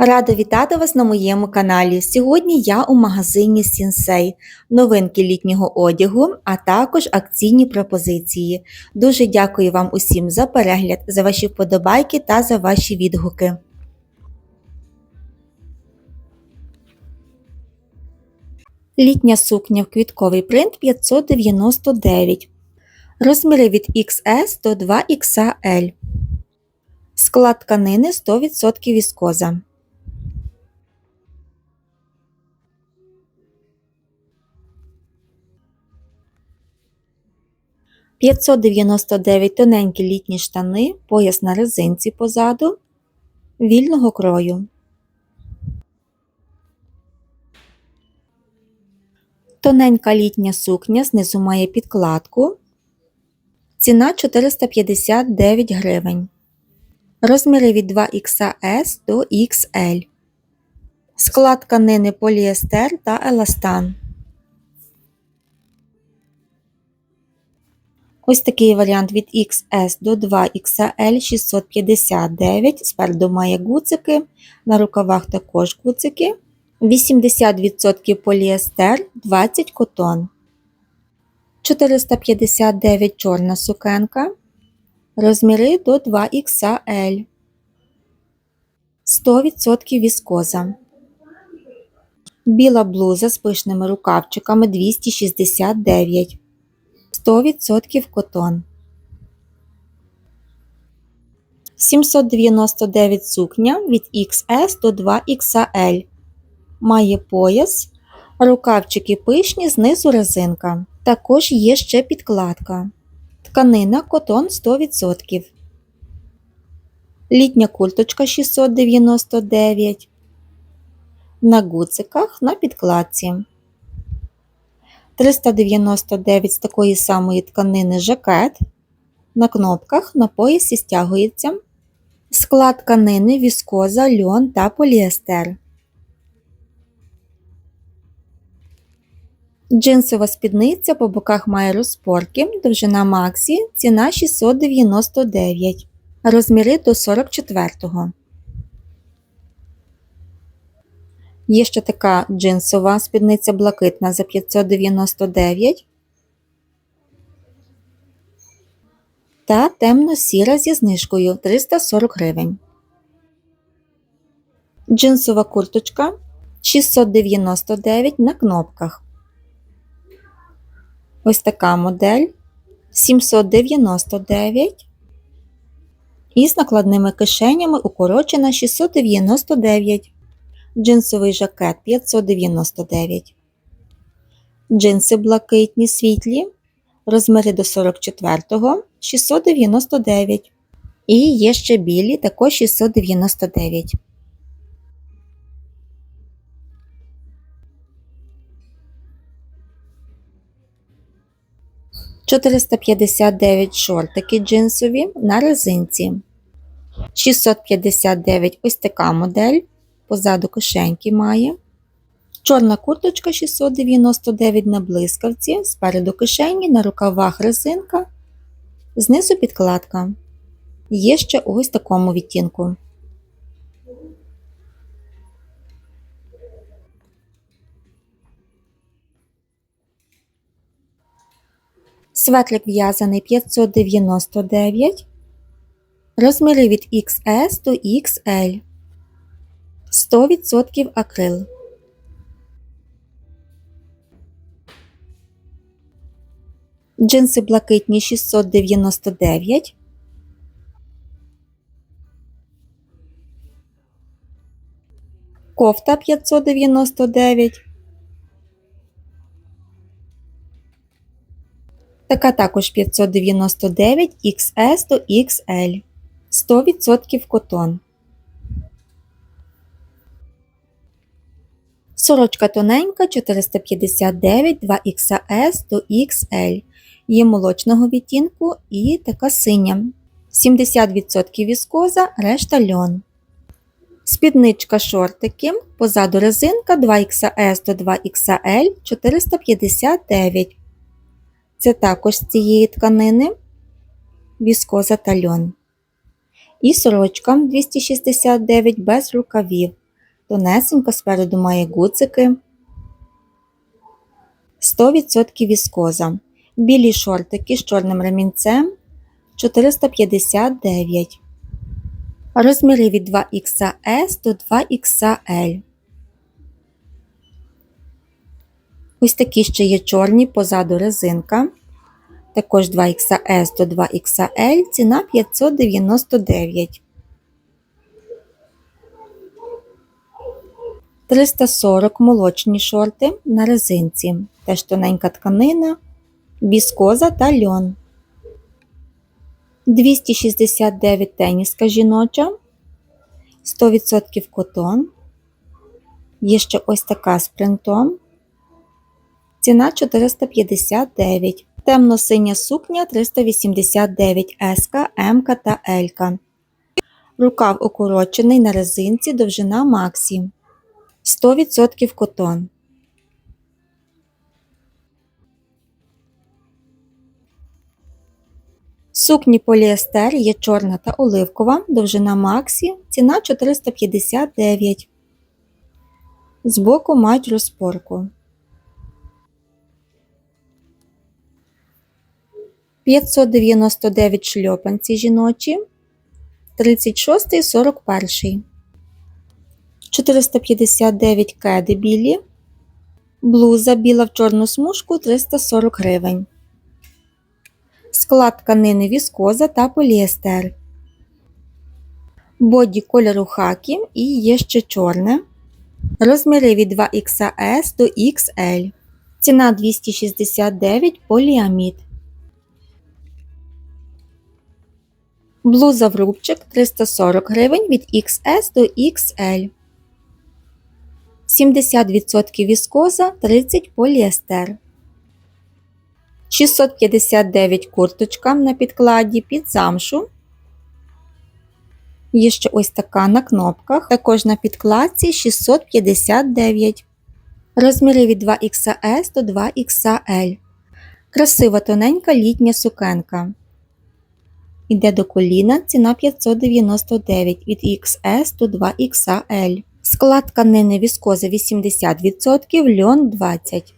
Рада вітати вас на моєму каналі. Сьогодні я у магазині Сінсей, новинки літнього одягу, а також акційні пропозиції. Дуже дякую вам усім за перегляд, за ваші вподобайки та за ваші відгуки. Літня сукня в квітковий принт 599. Розміри від XS до 2XL. Склад тканини 100% віскоза. П'ятсот дев'яносто дев'ять тоненькі літні штани, пояс на резинці позаду, вільного крою. Тоненька літня сукня знизу має підкладку. Ціна 459 гривень. Розміри від 2XS до XL. Склад тканини поліестер та еластан. Ось такий варіант від XS до 2XL 659. Спереду має гуцики, на рукавах також гуцики. 80% поліестер, 20 котон. 459 чорна сукенка. Розміри до 2XL. 100% віскоза. Біла блуза з пишними рукавчиками 269. 100% котон. 799 сукня від XS до 2XL. Має пояс, рукавчики пишні, знизу резинка. Також є ще підкладка. Тканина котон 100%. Літня курточка 699. На гуциках на підкладці. 399 з такої самої тканини жакет. На кнопках на поясі стягується. Склад тканини, віскоза, льон та поліестер. Джинсова спідниця по боках має розпорки, довжина Максі, ціна 699, розміри до 44-го. Є ще така джинсова спідниця блакитна за 599 та темно-сіра зі знижкою 340 гривень. Джинсова курточка 699 на кнопках. Ось така модель 799 і з накладними кишенями укорочена 699. Джинсовий жакет 599. Джинси блакитні світлі. Розміри до 44-го 699. І є ще білі, також 699. 459 шортики джинсові на резинці. 659 ось така модель. Позаду кишеньки має. Чорна курточка 699 на блискавці, спереду кишені, на рукавах резинка, знизу підкладка. Є ще ось такому відтінку. Светлик в'язаний 599. Розміри від XS до XL. 100% акрил. Джинси блакитні 699. Кофта 599. Така також 599 XS до XL. 100% котон. Сорочка тоненька 459 2XS до XL. Є молочного відтінку і така синя. 70% віскоза, решта льон. Спідничка шортики. Позаду резинка 2XS до 2XL 459. Це також з цієї тканини віскоза та льон. І сорочка 269 без рукавів. Тонесенько спереду має гуцики. 100% віскоза. Білі шортики з чорним ремінцем 459. Розміри від 2XS до 2XL. Ось такі ще є чорні позаду резинка. Також 2XS до 2XL, ціна 599. 340 молочні шорти на резинці. Теж тоненька тканина, біскоза та льон. 269 теніска жіноча, 100% котон. Є ще ось така з принтом. Ціна 459. Темно-синя сукня 389 С, М та Л. Рукав укорочений на резинці довжина Максі. 100% котон. Сукні поліестер є чорна та оливкова, довжина Максі, ціна 459. Збоку мають розпорку. 599 шльопанці жіночі, 36 і 41. 459 кеди білі, блуза біла в чорну смужку 340 гривень. Склад тканини віскоза та поліестер. Боді кольору хакі і є ще чорне. Розміри від 2XS до XL. Ціна 269 поліамід. Блуза в рубчик 340 гривень від XS до XL. 70% віскоза, 30 поліестер. 659 курточка на підкладі під замшу. Є ще ось така на кнопках. Також на підкладці 659. Розміри від 2XS до 2XL. Красива тоненька літня сукенка. Іде до коліна ціна 599 від XS до 2XL. Склад тканини віскози 80%, льон 20%.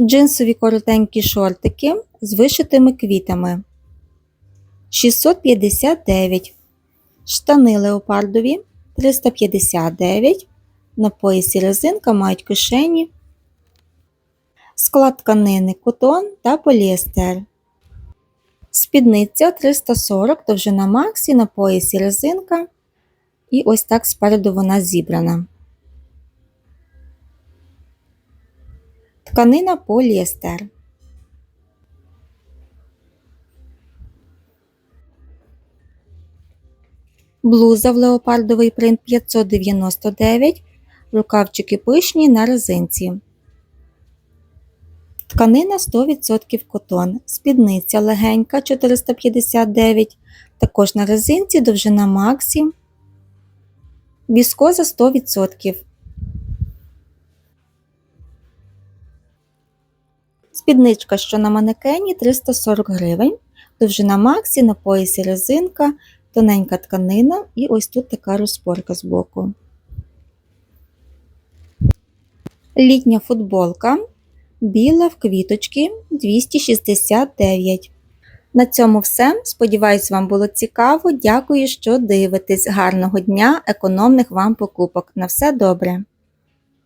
Джинсові коротенькі шортики з вишитими квітами 659. Штани леопардові 359. На поясі резинка мають кишені. Склад тканини котон та поліестер. Спідниця 340 довжина Максі на поясі резинка. І ось так спереду вона зібрана. Тканина поліестер. Блуза в леопардовий принт 599. Рукавчики пишні на резинці. Тканина 100% котон. Спідниця легенька 459. Також на резинці довжина Максі. Біскоза 100%. Спідничка, що на манекені 340 гривень. Довжина Максі на поясі резинка, тоненька тканина і ось тут така розпорка з боку. Літня футболка біла в квіточки 269. На цьому все. Сподіваюсь, вам було цікаво. Дякую, що дивитесь. Гарного дня, економних вам покупок. На все добре!